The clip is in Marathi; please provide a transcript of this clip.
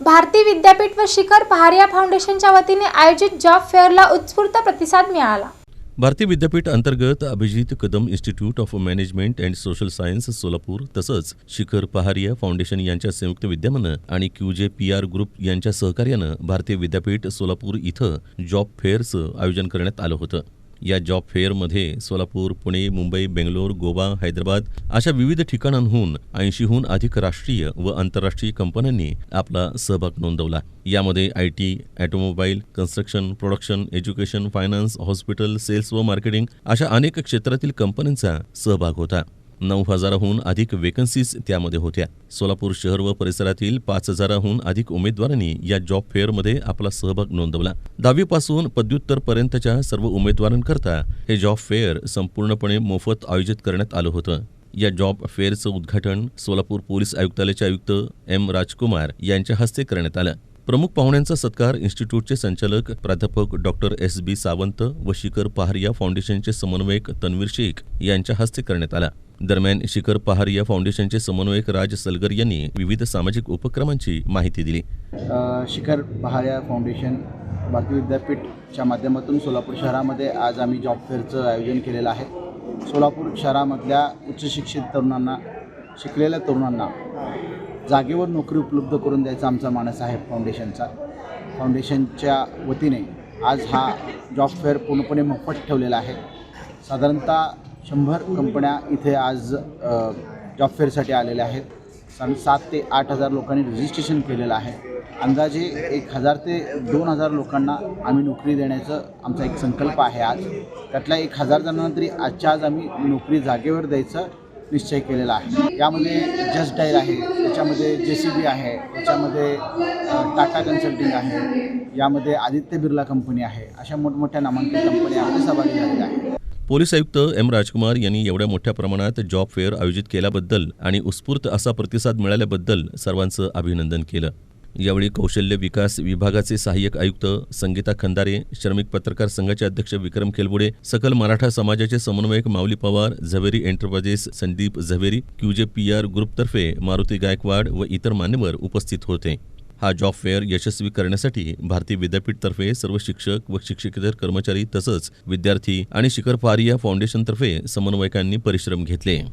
भारती विद्यापीठ व शिखर पहारिया फाउंडेशनच्या वतीने आयोजित जॉब फेअरला उत्स्फूर्त प्रतिसाद मिळाला. भारतीय विद्यापीठ अंतर्गत Abhijit Kadam institute of management and social science Solapur तसंच शिखर पहारिया फाउंडेशन यांच्या संयुक्त विद्यमानं आणि क्यूजे पी आर ग्रुप यांच्या सहकार्यानं भारतीय विद्यापीठ सोलापूर इथं जॉब फेअरचं आयोजन करण्यात आलं होतं. या जॉब फेअरमध्ये सोलापूर पुणे मुंबई बेंगलोर गोवा हैदराबाद अशा विविध ठिकाणांहून ऐंशीहून अधिक राष्ट्रीय व आंतरराष्ट्रीय कंपन्यांनी आपला सहभाग नोंदवला. यामध्ये I T automobile construction production education finance hospital sales व मार्केटिंग अशा अनेक क्षेत्रातील कंपन्यांचा सहभाग होता. नऊ हजाराहून अधिक वेकन्सीज त्यामध्ये होत्या. सोलापूर शहर व परिसरातील पाच हजाराहून अधिक उमेदवारांनी या जॉब फेअरमध्ये आपला सहभाग नोंदवला. दहावीपासून पदव्युत्तर पर्यंतच्या सर्व उमेदवारांकरता हे जॉब फेअर संपूर्णपणे मोफत आयोजित करण्यात आलं होतं. या जॉब फेअरचं उद्घाटन सोलापूर पोलीस आयुक्तालयाचे आयुक्त एम राजकुमार यांच्या हस्ते करण्यात आलं. प्रमुख पाहुण्यांचा सत्कार इन्स्टिट्यूटचे संचालक प्राध्यापक डॉक्टर एस बी सावंत व शिखर पहारिया फाउंडेशनचे समन्वयक तन्वीर शेख यांच्या हस्ते करण्यात आला. दरम्यान शिखर पहारिया फाउंडेशनचे समन्वयक राज सलगर यांनी विविध सामाजिक उपक्रमांची माहिती दिली. शिखर पहारिया फाउंडेशन भारतीय विद्यापीठच्या माध्यमातून सोलापूर शहरामध्ये आज आम्ही जॉब फेअरचं आयोजन केलेलं आहे. सोलापूर शहरामधल्या उच्च शिक्षित तरुणांना शिकलेल्या तरुणांना जागेवर नोकरी उपलब्ध करून द्यायचा आमचा मानस आहे फाउंडेशनचा फाउंडेशनच्या वतीने आज हा जॉब फेअर पूर्णपणे मोफत ठेवलेला आहे. साधारणतः शंभर कंपन्या इथे आज जॉब फेअरसाठी आलेल्या आहेत. साधारण सात ते आठ हजार लोकांनी रजिस्ट्रेशन केलेलं आहे. अंदाजे एक हजार ते दोन हजार लोकांना आम्ही नोकरी देण्याचं आमचा एक संकल्प आहे आज. त्यातल्या एक हजार जणांना तरी आजच्या आज आम्ही नोकरी जागेवर द्यायचं निश्चय केलेला आहे. यामध्ये जस्ट डायर आहे त्याच्यामध्ये जे सी बी आहे त्याच्यामध्ये टाटा कन्सल्टिंग आहे यामध्ये आदित्य बिर्ला कंपनी आहे. अशा मोठमोठ्या नामांकित कंपन्या यामध्ये सहभागी झालेल्या आहेत. पोलीस आयुक्त एम राजकुमार यांनी एवढ्या मोठ्या प्रमाणात जॉब फेअर आयोजित केल्याबद्दल आणि उत्स्फूर्त असा प्रतिसाद मिळाल्याबद्दल सर्वांचं अभिनंदन केलं. यावेळी कौशल्य विकास विभागाचे सहाय्यक आयुक्त संगीता खंदारे श्रमिक पत्रकार संघाचे अध्यक्ष विक्रम खेलबुडे सकल मराठा समाजाचे समन्वयक Mauli Pawar Zaveri enterprises Sandeep Zaveri Q J P R ग्रुपतर्फे Maruti Gaikwad व इतर मान्यवर उपस्थित होते. हा जॉब फेअर यशस्वी करण्यासाठी भारतीय विद्यापीठतर्फे सर्व शिक्षक व शिक्षकेतर कर्मचारी तसंच विद्यार्थी आणि शिखर पारिया फाउंडेशनतर्फे समन्वयकांनी परिश्रम घेतले.